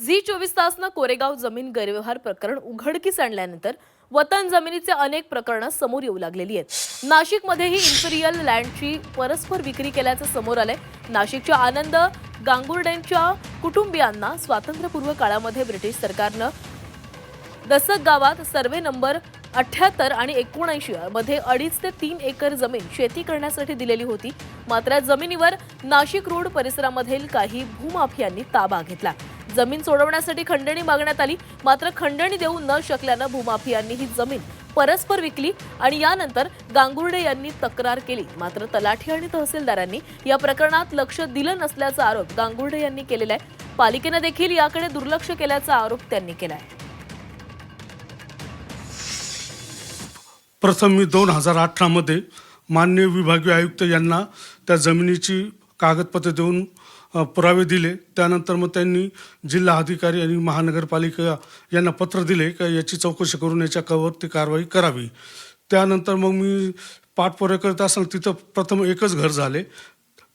Zee चोवीस तासनं कोरेगाव जमीन गैरव्यवहार प्रकरण उघडकीस आणल्यानंतर वतन जमिनीचे अनेक प्रकरणं समोर येऊ लागलेली आहेत. नाशिकमध्येही इम्पिरियल लँडची परस्पर विक्री केल्याचं समोर आलंय. नाशिकच्या आनंद गांगुर्डेंच्या कुटुंबियांना स्वातंत्र्यपूर्व काळामध्ये ब्रिटिश सरकारनं दसक गावात सर्वे नंबर अठ्याहत्तर आणि एकोणऐंशी मध्ये अडीच ते तीन एकर जमीन शेती करण्यासाठी दिलेली होती. मात्र जमिनीवर नाशिक रोड परिसरामधील काही भूमाफियांनी ताबा घेतला. जमीन सोडवण्यासाठी खंडणी मागण्यात आली. मात्र खंडणी देऊ न शकल्यानं भूमाफियांनी ही जमीन परस्पर विकली आणि यानंतर गांगुर्डे यांनी तक्रार केली. मात्र तलाठी आणि तहसीलदारांनी या प्रकरणात लक्ष दिलं नसल्याचा आरोप गांगुर्डे यांनी केलेला आहे. पालिकेनं देखील याकडे दुर्लक्ष केल्याचा आरोप त्यांनी केला आहे प्रथम मी दोन हजार अठरामध्ये मान्य विभागीय आयुक्त यांना त्या जमिनीची कागदपत्र देऊन पुरावे दिले. त्यानंतर मग त्यांनी जिल्हा अधिकारी आणि महानगरपालिका यांना पत्र दिले का याची चौकशी करून याच्या कवरती कारवाई करावी. त्यानंतर मग मी पाठपुरे करत असताना तिथं प्रथम एकच घर झाले.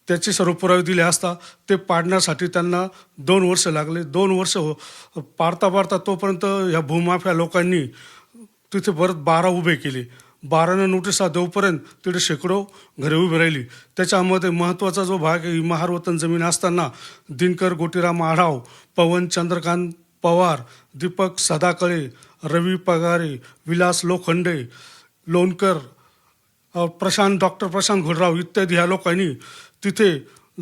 त्याचे सर्व पुरावे दिले असता ते पाडण्यासाठी त्यांना दोन वर्ष लागले. दोन वर्ष हो पाडता पाडता तोपर्यंत ह्या भूमाफ्या लोकांनी तिथे परत बारा उभे केले. बारानं नोटिसा देऊपर्यंत तिथे शेकडो घरे उभी राहिली. त्याच्यामध्ये महत्त्वाचा जो भाग आहे महारवतन जमीन असताना दिनकर गोटीराम आढाव पवन चंद्रकांत पवार दीपक सदाकळे रवी पगारे विलास लोखंडे लोणकर प्रशांत डॉक्टर प्रशांत घोडराव इत्यादी ह्या लोकांनी तिथे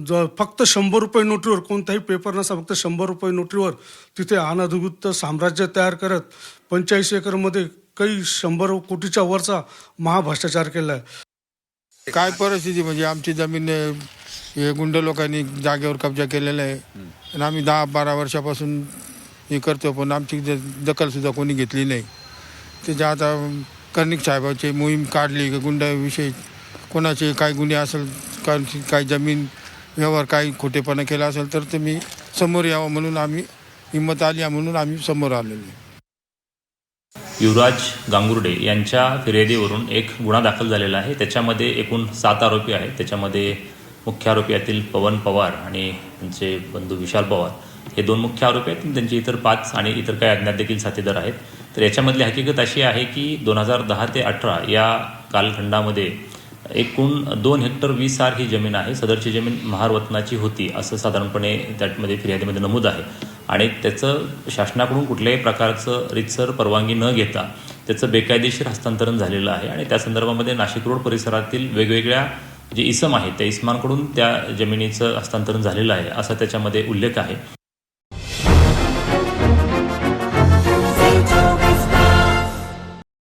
ज फक्त शंभर रुपये नोटीवर कोणताही पेपर नसा फक्त शंभर रुपये नोटीवर तिथे अनधिकृत साम्राज्य तयार करत पंचेचाळीस एकरमध्ये काही शंभर कोटीच्या वरचा महाभ्रष्टाचार केला आहे काय परिस्थिती? म्हणजे आमची जमीन हे गुंड लोकांनी जागेवर कब्जा केलेला आहे. आणि आम्ही दहा बारा वर्षापासून हे करतो पण आमची दखलसुद्धा कोणी घेतली नाही. त्याच्या आता कर्णिक साहेबाची मोहीम काढली की गुंडाविषयी कोणाचे काय गुन्हे असेल का काय जमीन व्यवहार काही खोटेपणा केला असेल तर तुम्ही समोर यावं म्हणून आम्ही हिंमत आली आहे म्हणून आम्ही समोर आलेलो आहे. युवराज गांगुर्डे यांच्या फिर्यादीवरून एक गुन्हा दाखल झालेला आहे. त्याच्यामध्ये एकूण सात आरोपी आहेत. त्याच्यामध्ये मुख्य आरोपी यातील पवन पवार आणि त्यांचे बंधू विशाल पवार. हे दोन मुख्य आरोपी आहेत. त्यांचे इतर पाच आणि इतर काही अज्ञात देखील साथीदार आहेत. तर याच्यामधली हकीकत अशी आहे की दोन हजार दहा ते अठरा या कालखंडामध्ये एकूण दोन हेक्टर वीस आर ही जमीन आहे. सदरची जमीन महारवतनाची होती असं साधारणपणे त्यामध्ये फिर्यादीमध्ये नमूद आहे. आणि त्याचं शासनाकडून कुठल्याही प्रकारचं रितसर परवानगी न घेता त्याचं बेकायदेशीर हस्तांतरण झालेलं आहे. आणि त्या संदर्भामध्ये नाशिक रोड परिसरातील वेगवेगळ्या जे इसम आहेत त्या इसमांकडून त्या जमिनीचं हस्तांतरण झालेलं आहे असा त्याच्यामध्ये उल्लेख आहे.